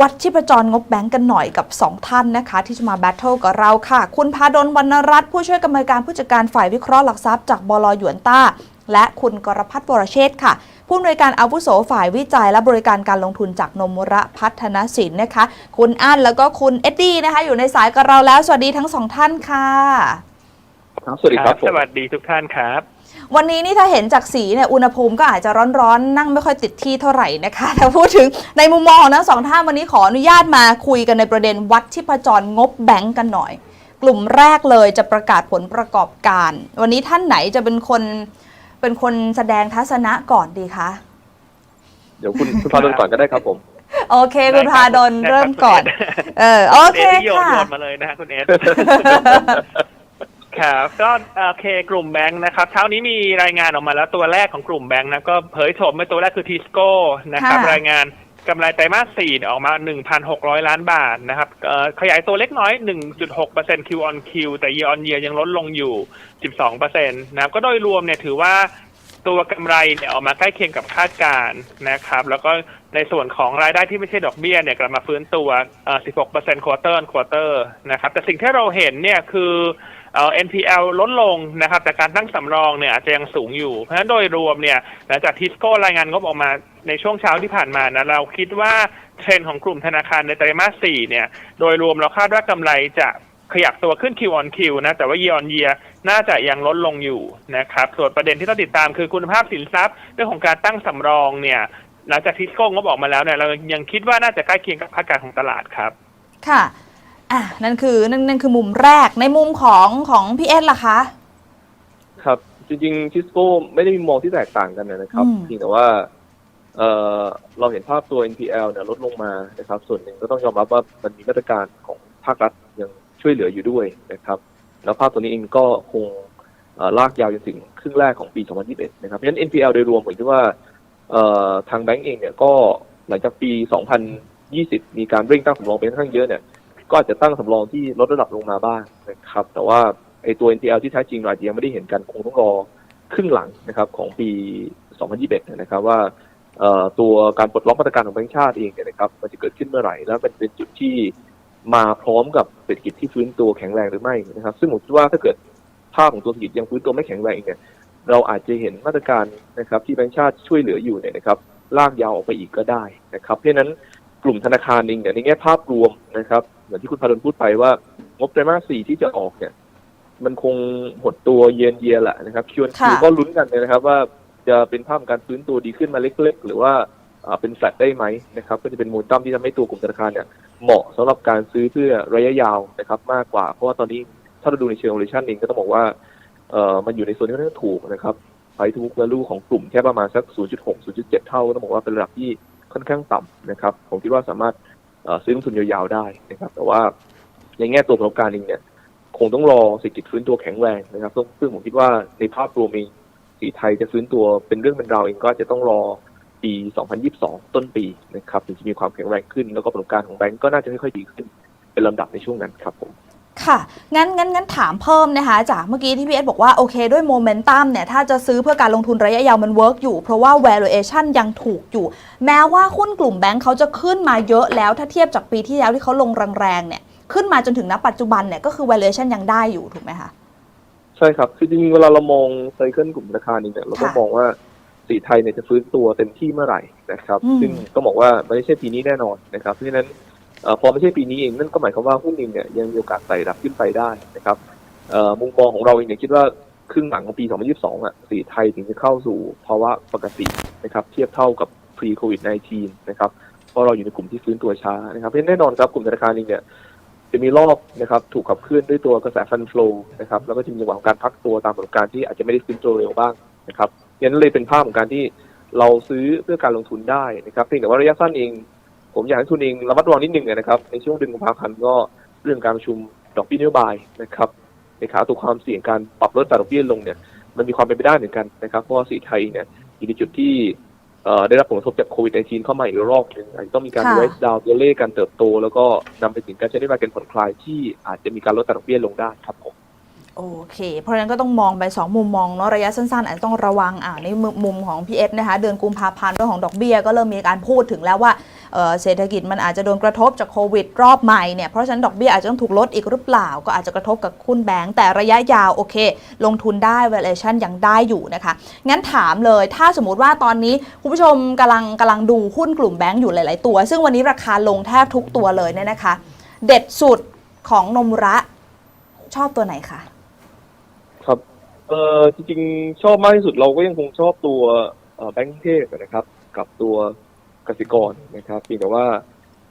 วัดชีพจรงบแบงก์กันหน่อยกับ 2 ท่านนะคะ ที่จะมาแบทเทิลกับเราค่ะ คุณพาดลวรรณรัตน์ผู้ช่วยกรรมการผู้จัดการฝ่ายวิเคราะห์หลักทรัพย์จากบลหยวนต้า และคุณกรพัฒน์วรเชษฐ์ค่ะ ผู้อำนวยการอาวุโสฝ่ายวิจัยและบริการการลงทุนจากนมระพัฒนสินนะคะ คุณอั้นแล้วก็คุณเอ็ดดี้นะคะ อยู่ในสายกับเราแล้ว สวัสดีทั้งสองท่านค่ะ ครับ สวัสดีครับผมสวัสดีทุกท่านครับ วันนี้นี่ถ้าเห็นจากสีเนี่ยอุณหภูมิก็อาจจะร้อนๆ นั่งไม่ค่อยติดที่เท่าไหร่นะคะแต่พูดถึงในมุมมองของทั้งสองท่านวันนี้ขออนุญาตมาคุยกันในประเด็นวัดชิพจรงบแบงก์กันหน่อย กลุ่มแรกเลยจะประกาศผลประกอบการ วันนี้ท่านไหนจะเป็นคนเป็นคนแสดงทัศนะก่อนดีคะเดี๋ยวคุณคุณพาดลก่อนก็ได้ครับผมโอเค คุณได้พาครับดลได้ครับเริ่มก่อนคุณเอสเออโอเคณสโยนค่ะโยนมาเลยนะฮะคุณเอส ครับก็โอเคกลุ่มแบงค์นะครับเช้านี้มีรายงานออกมาแล้วตัวแรกของกลุ่มแบงค์นะก็เผยโฉมเป็นตัวแรกคือทีสโก้นะครับค่ะ รายงานกำไรไตรมาสสี่เนี่ยออกมา 1,600 ล้านบาทนะครับเอ่อขยายตัวเล็กน้อย 1.6% Q on Q แต่ year on year ยังลดลงอยู่ 12%นะครับก็โดยรวมเนี่ยถือว่าตัวกำไรเนี่ยออกมาใกล้เคียงกับคาดการณ์นะครับ แล้วก็ในส่วนของรายได้ที่ไม่ใช่ดอกเบี้ยเนี่ยกลับมาฟื้นตัวเอ่อ16% quarter on quarter นะครับแต่สิ่งที่เราเห็นเนี่ยคือ เอ่อ NPL ลดลงนะครับแต่การตั้งสำรองเนี่ยอาจจะยังสูงอยู่ เพราะฉะนั้นโดยรวมเนี่ยหลังจากทิสโก้รายงานงบออกมาในช่วงเช้าที่ผ่านมานะเราคิดว่าเทรนของกลุ่มธนาคารในไตรมาส 4 เนี่ยโดยรวมเราคาดว่ากำไรจะขยับตัวขึ้น Q on Q นะแต่ว่า year on year น่าจะยังลดลงอยู่นะครับส่วนประเด็นที่ต้องติดตามคือคุณภาพสินทรัพย์เรื่องของการตั้งสำรองเนี่ยหลังจากทิสโก้งบออกมาแล้วเนี่ยเรายังคิดว่าน่าจะใกล้เคียงกับคาดการณ์ของตลาดครับ ค่ะ อะนั่นคือนั่นนั่นคือมุมแรกในมุมของของพี่เอสล่ะคะ ครับ จริงๆทิสโก้ไม่ได้มีมองที่แตกต่างกันนะครับอืม เพียงแต่ว่าเอ่อเราเห็นภาพตัว NPL เนี่ยลดลงมานะครับ ส่วนหนึ่งก็ต้องยอมรับว่ามันมีมาตรการของภาครัฐยังช่วยเหลืออยู่ด้วยนะครับ แล้วภาพตัวนี้เองก็คงเอ่อลากยาวจนถึงครึ่งแรกของปี 2021 นะครับเพราะฉะนั้น NPL โดยรวมผมคิดว่าเอ่อทางแบงก์เองเนี่ยก็หลังจากปี 2020 มีการเร่งตั้งสำรองเป็นค่อนข้างเยอะเนี่ย ก็อาจจะตั้งสำรองที่ลดระดับลงมาบ้างนะครับ แต่ว่าไอ้ตัว NPL ที่แท้จริงเราอาจจะยังไม่ได้เห็นกันคงต้องรอครึ่งหลังนะครับของปี 2021 นะครับว่าตัวการปลดล็อกมาตรการของแบงก์ชาติเองเนี่ยนะครับมันจะเกิดขึ้นเมื่อไหร่ แล้วมันเป็นจุดที่มาพร้อมกับเศรษฐกิจที่ฟื้นตัวแข็งแรงหรือไม่นะครับ ซึ่งผมคิดว่าถ้าเกิดภาพของตัวเศรษฐกิจยังฟื้นตัวไม่แข็งแรงเนี่ยเราอาจจะเห็นมาตรการนะครับที่แบงก์ชาติช่วยเหลืออยู่เนี่ยนะครับลากยาวออกไปอีกก็ได้นะครับเพราะฉะนั้น กลุ่มธนาคารเองเนี่ยในแง่ภาพรวมนะครับเหมือนที่คุณพาดลพูดไปว่างบไตรมาสสี่ที่จะออกเนี่ย มันคงหดตัวเย็นเยียแหละนะครับคิวค่ะก็ลุ้นกันเลยนะครับ ว่าจะเป็นภาพของการฟื้นตัวดีขึ้นมาเล็ก ๆ หรือว่าอ่าเป็นแฟลตได้ไหมนะครับ ก็จะเป็นโมเมนตัมที่ทำให้ตัวกลุ่มธนาคารเนี่ยเหมาะสำหรับการซื้อเพื่อระยะยาวนะครับ มากกว่าเพราะว่าตอนนี้ถ้าเราดูในเชิง valuation เองก็ต้องบอกว่าเอ่อมันอยู่ในส่วนที่ค่อนข้างถูกนะครับ price to book value ของกลุ่มแค่ประมาณสัก 0.6 0.7 เท่าก็ต้องบอกว่าเป็นระดับที่ ค่อนข้างต่ำนะครับ ผมคิดว่าสามารถเอ่อซื้อลงทุนยาวๆได้นะครับ แต่ว่าในแง่ตัวประกอบการเองเนี่ย คงต้องรอเศรษฐกิจฟื้นตัวแข็งแรงนะครับ ซึ่งผมคิดว่าในภาพรวมเองสีไทยจะฟื้นตัวเป็นเรื่องเป็นราวเองก็จะต้องรอปี 2022 ต้นปีนะครับถึงจะมีความแข็งแรงขึ้น แล้วก็ประสบการของแบงก์ก็น่าจะค่อยๆดีขึ้น เป็นลำดับในช่วงนั้นครับผม ค่ะ งั้นงั้นงั้นถามเพิ่มนะคะจากเมื่อกี้ที่พี่เอสบอกว่า โอเคด้วยโมเมนตัมเนี่ยถ้าจะซื้อเพื่อการลงทุนระยะยาวมันเวิร์กอยู่ เพราะว่า valuation ยังถูกอยู่ แม้ว่าหุ้นกลุ่มแบงค์เขาจะขึ้นมาเยอะแล้วถ้าเทียบจากปีที่แล้วที่เขาลงแรงๆเนี่ยขึ้นมาจนถึงณปัจจุบันเนี่ยก็คือ valuation ยังได้อยู่ถูกไหมคะใช่ครับ คือจริงๆเวลาเรามองไซเคิลกลุ่มธนาคารนี้เนี่ยเราก็ค่ะมองว่าสีไทยเนี่ยจะฟื้นตัวเต็มที่เมื่อไหร่นะครับอืมซึ่งก็บอกว่ามันไม่ใช่ปีนี้แน่นอนนะครับเพราะฉะนั้นเอ่อ พอไม่ใช่ปีนี้เองนั่นก็หมายความว่าหุ้นเองเนี่ยยังมีโอกาสไต่ระดับขึ้นไปได้นะครับมุมมองของเราเองเนี่ยคิดว่าครึ่งหลังของปี 2022 อะสีไทยถึงจะเข้าสู่ภาวะปกตินะครับเทียบเท่ากับ pre covid 19 นะครับเพราะเราอยู่ในกลุ่มที่ฟื้นตัวช้านะครับเพราะแน่นอนครับกลุ่มธนาคารเองเนี่ยจะมีรอบนะครับถูกขับเคลื่อนด้วยตัวกระแสฟันฟลูนะครับแล้วก็จะมีจังหวะของการพักตัวตามประสบการที่อาจจะไม่ได้ฟื้นตัวเร็วบ้างนะครับยันเลยเป็นภาพของการที่เราซื้อเพื่อการลงทุนได้นะครับเพียงแต่ว่าระยะสั้นเอง ผมอยากให้ทุนเองระมัดระวังนิดนึงนะครับในช่วงเดือนกุมภาพันธ์ก็เรื่องการประชุมดอกเบี้ยนโยบายนะครับในขาตัวความเสี่ยงการปรับลดอัตราดอกเบี้ยลงเนี่ยมันมีความเป็นไปได้เหมือนกันนะครับเพราะว่าสีไทยเนี่ยอยู่ในจุดที่เอ่อได้รับผลกระทบจากโควิด -19 เข้ามาอีกรอบหนึ่งอาจจะต้องมีการค่ะไวซ์ดาวตัวเลขการเติบโต แล้วก็นำไปถึงการใช้นโยบายการผ่อนคลายที่อาจจะมีการลดอัตราดอกเบี้ยลงได้ครับผมโอเค เพราะฉะนั้นก็ต้องมองไป 2 มุมมองเนาะระยะสั้นๆอาจจะต้องระวังอ่าในมุมมุมของพีเอสนะคะ เดือนกุมภาพันธ์เรื่องของดอกเบี้ยก็เริ่มมีการพูดถึงแล้วว่า เศรษฐกิจมันอาจจะโดนกระทบจากโควิดรอบใหม่เนี่ยเพราะฉะนั้นดอกเบี้ยอาจจะต้องถูกลดอีกหรือเปล่า ก็อาจจะกระทบกับคุณแบงก์แต่ระยะยาวโอเค ลงทุนได้ valuation ยังได้อยู่นะคะ งั้นถามเลยถ้าสมมติว่าตอนนี้คุณผู้ชมกำลังกำลังดูหุ้นกลุ่มแบงก์อยู่หลาย ๆ ตัว ซึ่งวันนี้ราคาลงแทบทุกตัวเลยเนี่ยนะคะ เด็ดสุดของนมระชอบตัวไหนคะครับเออจริงๆ ชอบมากที่สุดเราก็ยังคงชอบตัวแบงก์เทพนะครับ กับตัว กสิกรนะครับเพียงแต่ว่า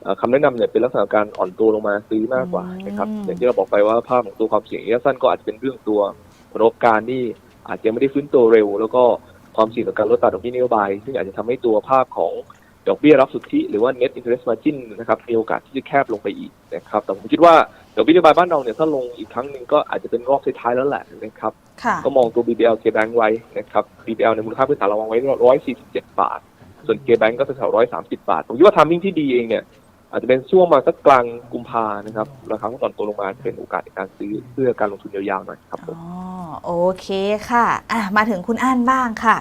เอ่อคำแนะนำเนี่ยเป็นลักษณะการอ่อนตัวลงมาซื้อมากกว่านะครับอืมอย่างที่เราบอกไปว่าภาพของตัวความเสี่ยงระยะสั้นก็อาจจะเป็นเรื่องตัวผลประกอบการที่อาจจะไม่ได้ฟื้นตัวเร็ว แล้วก็ความเสี่ยงต่อการลดอัตราดอกเบี้ยนโยบาย ซึ่งอาจจะทำให้ตัวภาพของดอกเบี้ยรับสุทธิหรือว่า net interest margin นะครับมีโอกาสที่จะแคบลงไปอีกนะครับแต่ผมคิดว่าดอกเบี้ยนโยบายบ้านเราเนี่ยถ้าลงอีกครั้งหนึ่งก็อาจจะเป็นรอบท้ายๆแล้วแหละนะครับค่ะก็มองตัว BBL K Bank ไว้นะครับ BBL ในมูลค่าพื้นฐานเราวางไว้147 บาท ส่วน K Bank ก็จะแถว130บาท ผมคิดว่าทามมิ่งที่ดีเองเนี่ย อาจจะเป็นช่วงมาสักกลางกุมภานะครับ ราคาหุ้นตอนตัวลงมาเป็นโอกาสในการซื้อเพื่อการลงทุนยาวๆหน่อยครับผมอ๋อโอเคค่ะอะ มาถึงคุณอั้นบ้างค่ะ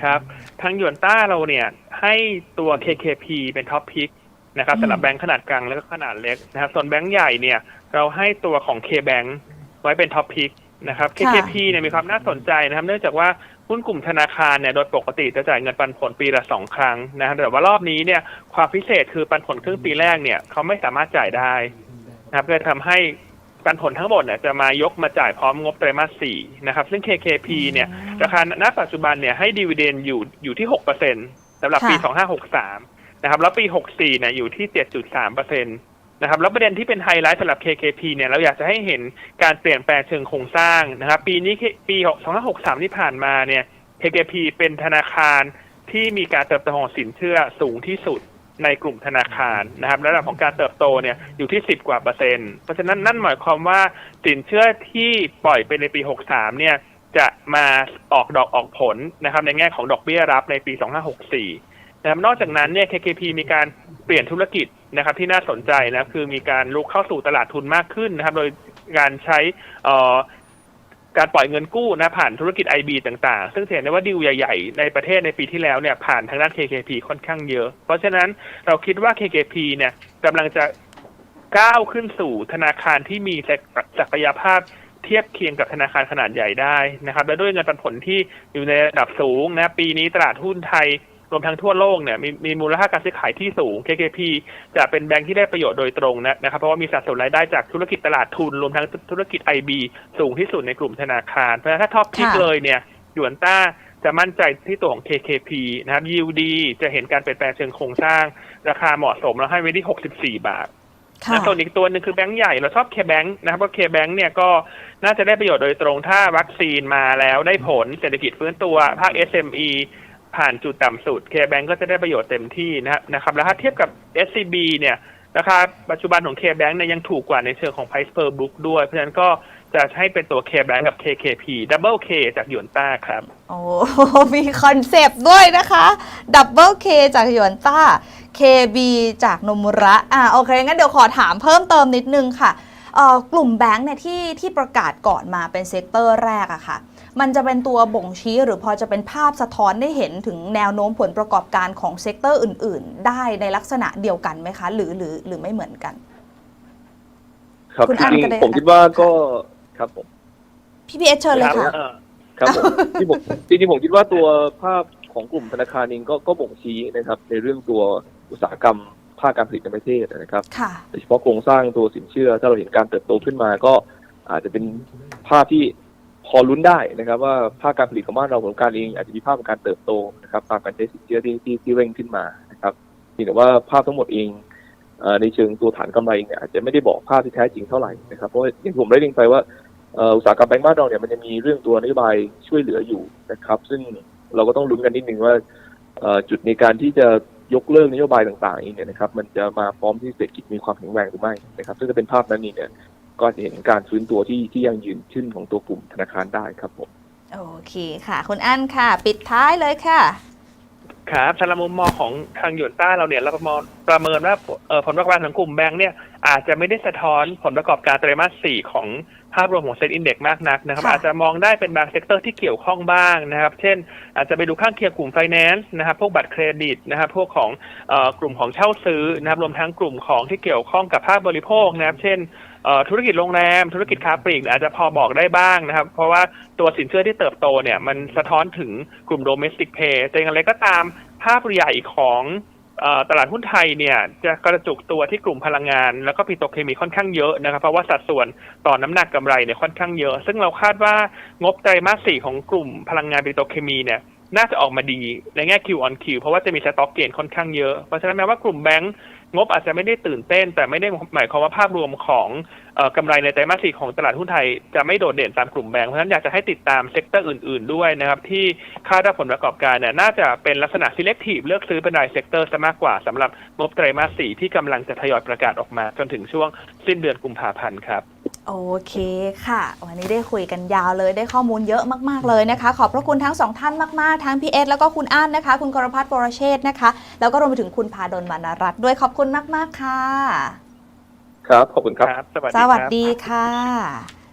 ครับ ทางหยวนต้าเราเนี่ยให้ตัว KKP เป็นท็อปพิกนะครับอืมสำหรับแบงค์ขนาดกลางและก็ขนาดเล็กนะครับ ส่วนแบงค์ใหญ่เนี่ย เราให้ตัวของ K-Bank ไว้เป็นท็อปพิกนะครับ KKP เนี่ยมีความน่าสนใจนะครับ เนื่องจากว่า หุ้นกลุ่มธนาคารเนี่ยโดยปกติจะจ่ายเงินปันผลปีละสองครั้งนะครับแต่ว่ารอบนี้เนี่ยความพิเศษคือปันผลครึ่งปีแรกเนี่ยเขาไม่สามารถจ่ายได้นะครับก็เลยทำให้ปันผลทั้งหมดเนี่ยจะมายกมาจ่ายพร้อมงบไตรมาสสี่นะครับซึ่ง KKP เนี่ยราคาณปัจจุบันเนี่ยให้ดีเวเดนอยู่อยู่ที่หกเปอร์เซ็นสำหรับปีค่ะสองห้าหกสามนะครับแล้วปีหกสี่เนี่ยอยู่ที่เจ็ดจุดสามเปอร์เซ็นต นะครับแล้วประเด็นที่เป็นไฮไลท์สำหรับ KKP เนี่ยเราอยากจะให้เห็นการเปลี่ยนแปลงเชิงโครงสร้างนะครับ ปีนี้ปีสองห้าหกสามที่ผ่านมาเนี่ย KKP เป็นธนาคารที่มีการเติบโตของสินเชื่อสูงที่สุดในกลุ่มธนาคารนะครับระดับของการเติบโตเนี่ยอยู่ที่สิบกว่าเปอร์เซ็นต์เพราะฉะนั้นนั่นหมายความว่าสินเชื่อที่ปล่อยไปในปีหกสามเนี่ยจะมาออกดอกออกผลนะครับในแง่ของดอกเบี้ยรับในปี 2564 นะนอกจากนั้นเนี่ย KKP มีการเปลี่ยนธุรกิจนะครับที่น่าสนใจนะคือมีการลุกเข้าสู่ตลาดทุนมากขึ้นนะครับ โดยการใช้การปล่อยเงินกู้นะผ่านธุรกิจ IB ต่างๆ ซึ่งเห็นได้ว่าดีลใหญ่ ๆ ในประเทศในปีที่แล้วเนี่ยผ่านทางด้าน KKP ค่อนข้างเยอะ เพราะฉะนั้นเราคิดว่า KKP เนี่ยกำลังจะก้าวขึ้นสู่ธนาคารที่มีศักยภาพเทียบเคียงกับธนาคารขนาดใหญ่ได้นะครับ และด้วยเงินปันผลที่อยู่ในระดับสูงนะปีนี้ตลาดหุ้นไทย วมทั้งทั่วโลกเนี่ยมีมีมูลค่าการซื้อขายที่สูง KKP จะเป็นแบงค์ที่ได้ประโยชน์โดยตรงนะนะครับเพราะว่ามีสัดส่วนรายได้จากธุรกิจตลาดทุน รวมทั้งธุรกิจ IB สูงที่สุดในกลุ่มธนาคาร เพราะฉะนั้นถ้าท็อปพิกค่ะเลยเนี่ยหยวนต้าจะมั่นใจที่ตัวของ KKP นะครับ yield ดีจะเห็นการเปลี่ยนแปลงเชิงโครงสร้าง ราคาเหมาะสมแล้วให้ไว้ที่ 64 บาทค่ะนะส่วนอีกตัวหนึ่งคือแบงก์ใหญ่เราชอบเคแบงค์นะครับเพราะเคแบงค์เนี่ยก็น่าจะได้ประโยชน์โดยตรงถ้าวัคซีนมาแล้วได้ผลเศรษฐกิจฟื้นตัวภาค SME ผ่านจุดต่ำสุดเคแบงก็จะได้ประโยชน์เต็มที่นะครับนะครับแล้วถ้าเทียบกับ SCB เนี่ยราคาปัจจุบันของ KBank เนี่ยยังถูกกว่าในเชิงของ price per book ด้วย เพราะฉะนั้นก็จะให้เป็นตัว KBank กับ KKP double K จากหยวนต้าครับ โอ้มีคอนเซปต์ด้วยนะคะดับเบิลเคจากหยวนต้า KB จากนมระ อ่าโอเค งั้นเดี๋ยวขอถามเพิ่มเติมนิดนึงค่ะ กลุ่มแบงค์เนี่ยที่ที่ประกาศก่อนมาเป็นเซกเตอร์แรกอะค่ะ มันจะเป็นตัวบ่งชี้หรือพอจะเป็นภาพสะท้อนได้เห็นถึงแนวโน้มผลประกอบการของเซกเตอร์อื่น ๆ ได้ในลักษณะเดียวกันไหมคะ หรือหรือหรือไม่เหมือนกัน ครับคุณจอั้นริงก็ได้ๆผมคิดว่าก็ครับผมพี่พีเอสเชิญเลยค่ะเออครับผมที่ผมจริงๆผมคิดว่าตัวภาพของกลุ่มธนาคารเองก็ก็บ่งชี้นะครับ ในเรื่องตัวอุตสาหกรรม ภาคการผลิตในประเทศนะครับค่ะ โดยเฉพาะโครงสร้างตัวสินเชื่อ ถ้าเราเห็นการเติบโตขึ้นมาก็อาจจะเป็นภาพที่พอลุ้นได้นะครับ ว่าภาคการผลิตของบ้านเราของการเองอาจจะมีภาพของการเติบโตนะครับตามการใช้สินเชื่อที่ที่ที่เร่งขึ้นมานะครับเพียงแต่ว่าภาพทั้งหมดเองเอ่อในเชิงตัวฐานกำไรเองเนี่ยอาจจะไม่ได้บอกภาพที่แท้จริงเท่าไหร่นะครับเพราะว่าอย่างที่ผมได้เรียนไปว่าเอ่ออุตสาหกรรมแบงก์บ้านเราเนี่ยมันจะมีเรื่องตัวนโยบายช่วยเหลืออยู่นะครับ ซึ่งเราก็ต้องลุ้นกันนิดนึงว่าเอ่อจุดในการที่จะ ยกเลิกนโยบายต่างๆเองเนี่ยนะครับมันจะมาพร้อมที่เศรษฐกิจมีความแข็งแรงหรือไม่นะครับซึ่งจะเป็นภาพนั้นนี่เนี่ยก็จะเห็นการฟื้นตัวที่ที่ยังยืนขึ้นของตัวกลุ่มธนาคารได้ครับผมโอเคค่ะ คุณอั้นค่ะ ปิดท้ายเลยค่ะ ครับสำหรับมุมมองของทางหยวนต้าเราเนี่ยเราประเมินประเมินว่าเอ่อผลประกอบการของกลุ่มแบงค์เนี่ย อาจจะไม่ได้สะท้อนผลประกอบการไตรมาส4ของภาพรวมของเซ็นอินเด็กมากนักนะครับค่ะอาจจะมองได้เป็นบางเซกเตอร์ที่เกี่ยวข้องบ้างนะครับ เช่น อาจจะไปดูข้างเคียงกลุ่มไฟแนนซ์นะครับ พวกบัตรเครดิตนะครับ พวกของเอ่อกลุ่มของเช่าซื้อนะครับ รวมทั้งกลุ่มของที่เกี่ยวข้องกับภาคบริโภคนะครับ เช่นเอ่อธุรกิจโรงแรม ธุรกิจค้าปลีกอาจจะพอบอกได้บ้างนะครับ เพราะว่าตัวสินเชื่อที่เติบโตเนี่ยมันสะท้อนถึงกลุ่ม domestic pay แต่อย่างไรก็ตามภาพใหญ่ของเอ่อ ตลาดหุ้นไทยเนี่ยจะกระจุกตัวที่กลุ่มพลังงาน แล้วก็ปิโตรเคมีค่อนข้างเยอะนะครับ เพราะว่าสัดส่วนต่อน้ำหนักกำไรเนี่ยค่อนข้างเยอะ ซึ่งเราคาดว่างบไตรมาสสี่ของกลุ่มพลังงานปิโตรเคมีเนี่ย น่าจะออกมาดีในแง่ Q on Q เพราะว่าจะมีสต็อกเกนค่อนข้างเยอะ เพราะฉะนั้นแม้ว่ากลุ่มแบงก์งบอาจจะไม่ได้ตื่นเต้น แต่ไม่ได้หมายความว่าภาพรวมของออกำไรในไตรมาสสี่ของตลาดหุ้นไทยจะไม่โดดเด่นตามกลุ่มแบงก์เพราะฉะนั้นอยากจะให้ติดตามเซกเตอร์อื่นๆด้วยนะครับ ที่คาดว่าผลประกอบการเนี่ยน่าจะเป็นลักษณะ selective เลือกซื้อเป็นรายเซกเตอร์ซะมากกว่าสำหรับงบไตรมาสสี่ที่กำลังจะทยอยประกาศออกมา จนถึงช่วงสิ้นเดือนกุมภาพันธ์ครับ โอเคค่ะ วันนี้ได้คุยกันยาวเลยได้ข้อมูลเยอะมาก ๆ เลยนะคะ ขอบพระคุณทั้งสองท่านมาก ๆ ทั้งพี่เอสแล้วก็คุณอั้นนะคะ คุณกรพัฒน์วรเชษฐ์นะคะ แล้วก็รวมไปถึงคุณพาดลวรรณรัตน์ด้วยขอบคุณมาก ๆ ค่ะ ครับ ขอบคุณครับครับสวัสสดีวัสครับดีค่ะ